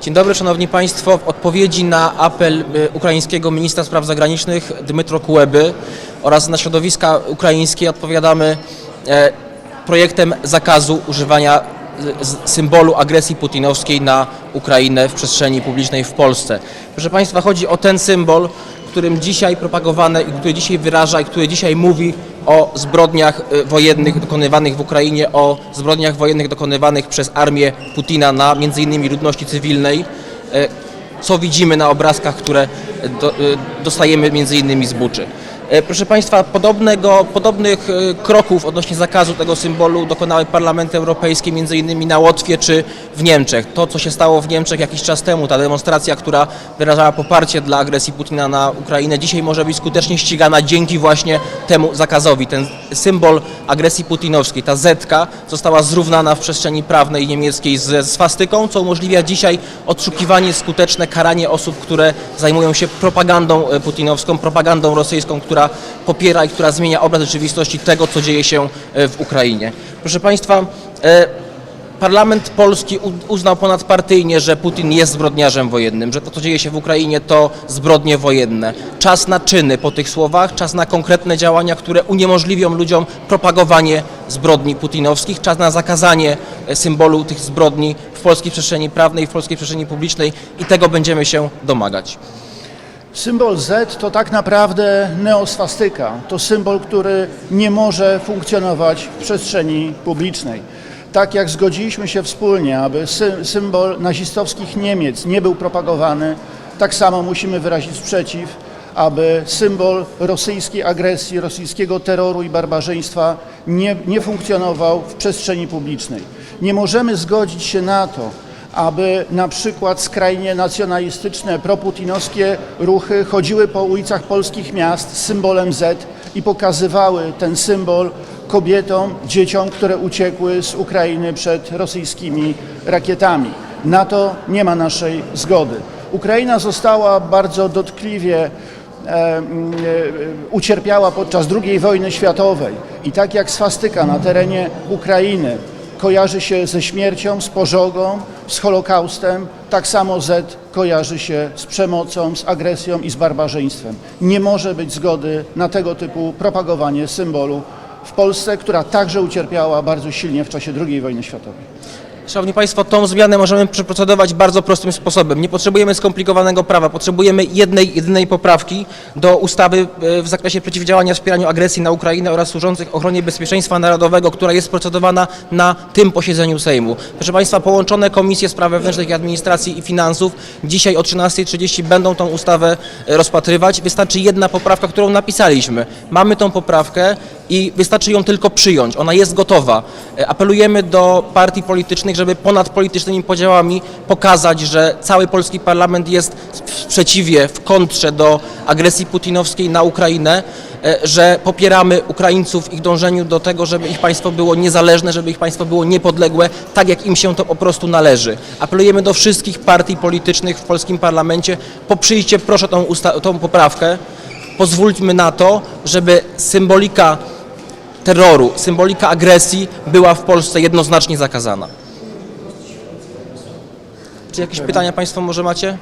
Dzień dobry, Szanowni Państwo. W odpowiedzi na apel y, ukraińskiego ministra spraw zagranicznych Dmytro Kuleby oraz na środowiska ukraińskie odpowiadamy e, projektem zakazu używania symbolu agresji putinowskiej na Ukrainę w przestrzeni publicznej w Polsce. Proszę Państwa, chodzi o ten symbol, którym dzisiaj propagowane i który dzisiaj wyraża i który dzisiaj mówi o zbrodniach y, wojennych dokonywanych w Ukrainie, o zbrodniach wojennych dokonywanych przez armię Putina na innymi ludności cywilnej, e, co widzimy na obrazkach, które y, dostajemy innymi z Buczy. E, Proszę Państwa, podobnego, podobnych e, kroków odnośnie zakazu tego symbolu dokonały parlamenty europejskie, innymi na Łotwie czy w Niemczech. To, co się stało w Niemczech jakiś czas temu, ta demonstracja, która wyrażała poparcie dla agresji Putina na Ukrainę, dzisiaj może być skutecznie ścigana dzięki właśnie temu zakazowi. Ten symbol agresji putinowskiej, ta zetka, została zrównana w przestrzeni prawnej niemieckiej ze swastyką, co umożliwia dzisiaj odszukiwanie, skuteczne karanie osób, które zajmują się propagandą e, putinowską, propagandą rosyjską, która popiera i która zmienia obraz rzeczywistości tego, co dzieje się e, w Ukrainie. Proszę Państwa, e, Parlament polski uznał ponadpartyjnie, że Putin jest zbrodniarzem wojennym, że to, co dzieje się w Ukrainie, to zbrodnie wojenne. Czas na czyny po tych słowach, czas na konkretne działania, które uniemożliwią ludziom propagowanie zbrodni putinowskich, czas na zakazanie e, symbolu tych zbrodni w polskiej przestrzeni prawnej, w polskiej przestrzeni publicznej i tego będziemy się domagać. Symbol Z to tak naprawdę neoswastyka. To symbol, który nie może funkcjonować w przestrzeni publicznej. Tak jak zgodziliśmy się wspólnie, aby sy- symbol nazistowskich Niemiec nie był propagowany, tak samo musimy wyrazić sprzeciw, aby symbol rosyjskiej agresji, rosyjskiego terroru i barbarzyństwa nie, nie funkcjonował w przestrzeni publicznej. Nie możemy zgodzić się na to, aby na przykład skrajnie nacjonalistyczne, proputinowskie ruchy chodziły po ulicach polskich miast z symbolem Z i pokazywały ten symbol kobietom, dzieciom, które uciekły z Ukrainy przed rosyjskimi rakietami. Na to nie ma naszej zgody. Ukraina została bardzo dotkliwie e, mm, e, ucierpiała podczas II wojny światowej i tak jak swastyka na terenie Ukrainy kojarzy się ze śmiercią, z pożogą, z Holokaustem, tak samo Z kojarzy się z przemocą, z agresją i z barbarzyństwem. Nie może być zgody na tego typu propagowanie symbolu w Polsce, która także ucierpiała bardzo silnie w czasie II wojny światowej. Szanowni Państwo, tą zmianę możemy przeprocedować bardzo prostym sposobem. Nie potrzebujemy skomplikowanego prawa, potrzebujemy jednej, jedynej poprawki do ustawy e, w zakresie przeciwdziałania wspieraniu agresji na Ukrainę oraz służących ochronie bezpieczeństwa narodowego, która jest procedowana na tym posiedzeniu Sejmu. Proszę Państwa, połączone Komisje Spraw Wewnętrznych i Administracji i Finansów dzisiaj o 13.30 będą tą ustawę e, rozpatrywać. Wystarczy jedna poprawka, którą napisaliśmy. Mamy tą poprawkę i wystarczy ją tylko przyjąć. Ona jest gotowa. E, Apelujemy do partii politycznych, żeby ponad politycznymi podziałami pokazać, że cały polski parlament jest w sprzeciwie, w kontrze do agresji putinowskiej na Ukrainę, e, że popieramy Ukraińców w ich dążeniu do tego, żeby ich państwo było niezależne, żeby ich państwo było niepodległe, tak jak im się to po prostu należy. Apelujemy do wszystkich partii politycznych w polskim parlamencie, poprzyjcie proszę tą, tą poprawkę, pozwólmy na to, żeby symbolika terroru, symbolika agresji była w Polsce jednoznacznie zakazana. Czy jakieś pytania Państwo może macie?